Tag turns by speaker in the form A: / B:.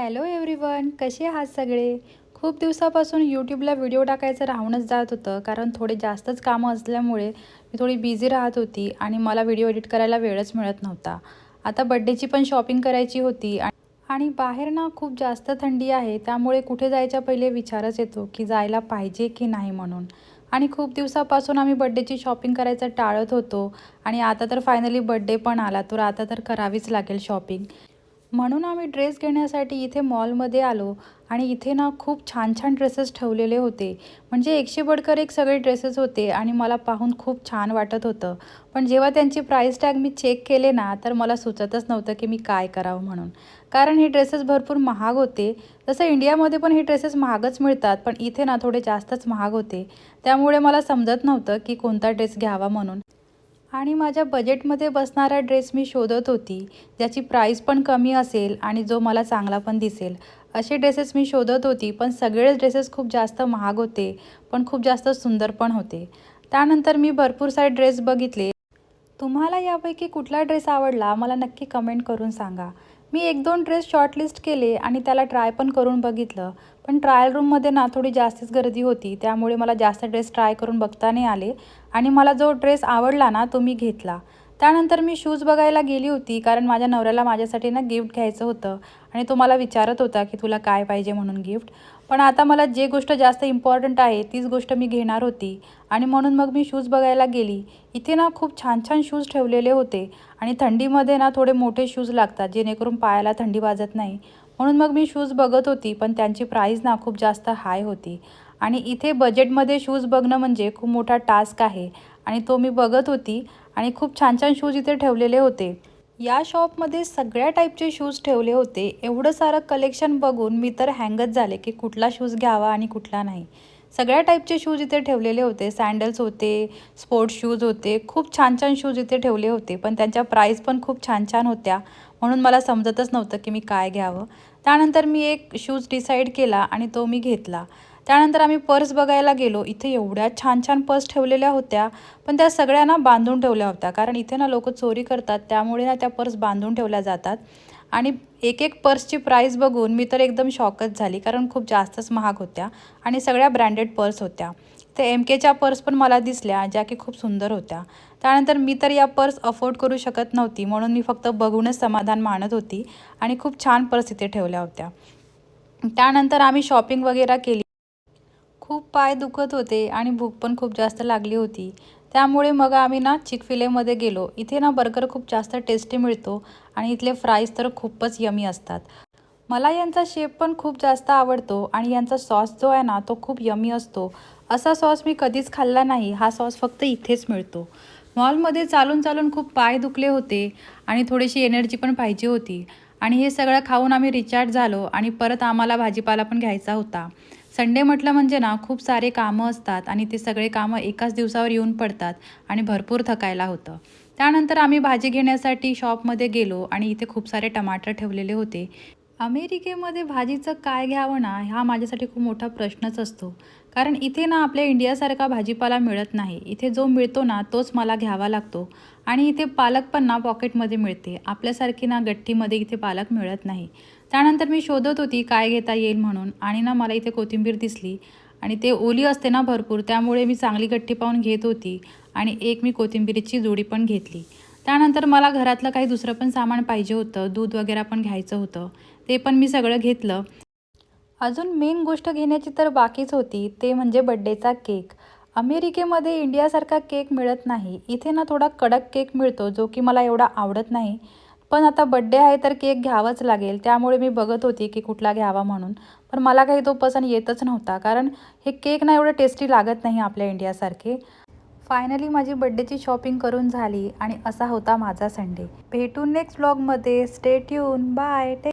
A: Hello everyone कसे आहात सगळे? खूप दिवसापासून यूट्यूबला व्हिडिओ टाकायचं राहूनच जात होतं कारण थोडे जास्तच कामं असल्यामुळे मी थोडी बिझी राहत होती आणि मला व्हिडिओ एडिट करायला वेळच मिळत नव्हता. आता बड्डेची पण शॉपिंग करायची होती आणि बाहेर ना खूप जास्त थंडी आहे त्यामुळे कुठे जायच्या पहिले विचारच येतो की जायला पाहिजे की नाही म्हणून. आणि खूप दिवसापासून आम्ही बड्डेची शॉपिंग करायचं टाळत होतो आणि आता तर फायनली बड्डे पण आला तर आता तर करावीच लागेल शॉपिंग. म्हणून आम्ही ड्रेस घेण्यासाठी इथे मॉलमध्ये आलो आणि इथे ना खूप छान छान ड्रेसेस ठेवलेले होते. म्हणजे एकशे बडकर एक सगळे ड्रेसेस होते आणि मला पाहून खूप छान वाटत होतं. पण जेव्हा त्यांची प्राईस टॅग मी चेक केले ना तर मला सुचतच नव्हतं की मी काय करावं म्हणून. कारण हे ड्रेसेस भरपूर महाग होते. तसं इंडियामध्ये पण हे ड्रेसेस महागच मिळतात पण इथे ना थोडे जास्तच महाग होते. त्यामुळे मला समजत नव्हतं की कोणता ड्रेस घ्यावा म्हणून. आणि माझ्या बजेटमध्ये बसणारा ड्रेस मी शोधत होती. ज्याची प्राईस पण कमी असेल आणि जो मला चांगला पण दिसेल. असे ड्रेसेस मी शोधत होती पण सगळेच ड्रेसेस खूप जास्त महाग होते पण खूप जास्त सुंदर पण होते. त्यानंतर मी भरपूर सारे ड्रेस बघितले. तुम्हाला यापैकी कुठला ड्रेस आवडला मला नक्की कमेंट करून सांगा. मी एक दोन ड्रेस शॉर्टलिस्ट केले आणि त्याला ट्राय पण करून बघितलं. पण ट्रायल रूममध्ये ना थोडी जास्तीच गर्दी होती त्यामुळे मला जास्त ड्रेस ट्राय करून बघता नाही आले. आणि मला जो ड्रेस आवडला ना तो मी घेतला. त्यानंतर मी शूज बघायला गेली होती कारण माझ्या नवऱ्याला माझ्यासाठी ना गिफ्ट घ्यायचं होतं. आणि तो मला विचारत होता की तुला काय पाहिजे म्हणून गिफ्ट पण आता मला जे गोष्ट जास्त इम्पॉर्टंट आहे तीच गोष्ट मी घेणार होती. आणि म्हणून मग मी शूज बघायला गेली. इथे ना खूप छान छान शूज ठेवलेले होते. आणि थंडीमध्ये ना थोडे मोठे शूज लागतात जेणेकरून पायाला थंडी वाजत नाही. म्हणून मग मी शूज बघत होती पण त्यांची प्राईस ना खूप जास्त हाय होती. आणि इथे बजेटमध्ये शूज बघणं म्हणजे खूप मोठा टास्क आहे. आणि तो मी बघत होती. आणि खूप छान छान शूज इथे ठेवलेले होते. या शॉपमध्ये सगळ्या टाईपचे शूज ठेवले होते. एवढं सारं कलेक्शन बघून मी तर हँगच झाले की कुठला शूज घ्यावा आणि कुठला नाही. सगळ्या टाईपचे शूज इथे ठेवलेले होते. सँडल्स होते स्पोर्ट्स शूज होते खूप छान छान शूज इथे ठेवले होते. पण त्यांच्या प्राईस पण खूप छान छान होत्या. म्हणून मला समजतच नव्हतं की मी काय घ्यावं. त्यानंतर मी एक शूज डिसाईड केला आणि तो मी घेतला. त्यानंतर आम्ही पर्स बघायला गेलो. इथे एवढ्या छान छान पर्स ठेवलेल्या होत्या पण त्या सगळ्या ना बांधून ठेवल्या होत्या. कारण इथे ना लोक चोरी करतात त्यामुळे ना त्या पर्स बांधून ठेवल्या जातात. आणि एक एक पर्सची प्राईस बघून मी तर एकदम शॉकच झाली कारण खूप जास्तच महाग होत्या आणि सगळ्या ब्रँडेड पर्स होत्या. तर एम केच्या पर्स पण मला दिसल्या ज्या की खूप सुंदर होत्या. त्यानंतर मी तर या पर्स अफोर्ड करू शकत नव्हती म्हणून मी फक्त बघूनच समाधान मानत होती आणि खूप छान पर्स इथे ठेवल्या होत्या. त्यानंतर आम्ही शॉपिंग वगैरे केली. खूप पाय दुखत होते आणि भूक पण खूप जास्त लागली होती. त्यामुळे मग आम्ही ना चिकफिलेमध्ये गेलो. इथे ना बर्गर खूप जास्त टेस्टी मिळतो आणि इथले फ्राईज तर खूपच यमी असतात. मला यांचा शेप पण खूप जास्त आवडतो आणि यांचा सॉस जो आहे ना तो खूप यमी असतो. असा सॉस मी कधीच खाल्ला नाही. हा सॉस फक्त इथेच मिळतो. मॉलमध्ये चालून चालून खूप पाय दुखले होते आणि थोडीशी एनर्जी पण पाहिजे होती. आणि हे सगळं खाऊन आम्ही रिचार्ज झालो आणि परत आम्हाला भाजीपाला पण घ्यायचा होता. संडे म्हटलं म्हणजे ना खूप सारे कामं असतात आणि ते सगळे कामं एकाच दिवसावर येऊन पडतात आणि भरपूर थकायला होतं. त्यानंतर आम्ही भाजी घेण्यासाठी शॉपमध्ये गेलो आणि इथे खूप सारे टमाटर ठेवलेले होते. अमेरिकेमध्ये भाजीचं काय घ्यावं ना हा माझ्यासाठी खूप मोठा प्रश्नच असतो. कारण इथे ना आपल्या इंडियासारखा भाजीपाला मिळत नाही. इथे जो मिळतो ना तोच मला घ्यावा लागतो. आणि इथे पालक पण ना पॉकेटमध्ये मिळते. आपल्यासारखी ना गट्टीमध्ये इथे पालक मिळत नाही. त्यानंतर मी शोधत होती काय घेता येईल म्हणून. आणि ना मला इथे कोथिंबीर दिसली. आणि ते ओली असते ना भरपूर त्यामुळे मी चांगली गट्टी पाहून घेत होती. आणि एक मी कोथिंबीरीची जोडी पण घेतली. त्यानंतर मला घरातलं काही दुसरं पण सामान पाहिजे होतं. दूध वगैरे पण घ्यायचं होतं. ते पण मी सगळं घेतलं. अजून मेन गोष्ट घेण्याची तर बाकीच होती. ते म्हणजे बड्डेचा केक. अमेरिकेमध्ये इंडियासारखा केक मिळत नाही. इथे ना थोडा कडक केक मिळतो जो की मला एवढा आवडत नाही. पण आता बड्डे आहे तर केक घ्यावाच लागेल. त्यामुळे मी बघत होती की कुठला घ्यावा म्हणून. पण मला काही तो पसंत येतच नव्हता. कारण हे केक ना एवढं टेस्टी लागत नाही आपल्या इंडियासारखे फायनली माझी बड्डेची शॉपिंग करून झाली आणि असा होता माझा संडे भेटू नेक्स्ट ब्लॉगमध्ये स्टे ट्यून बाय टेक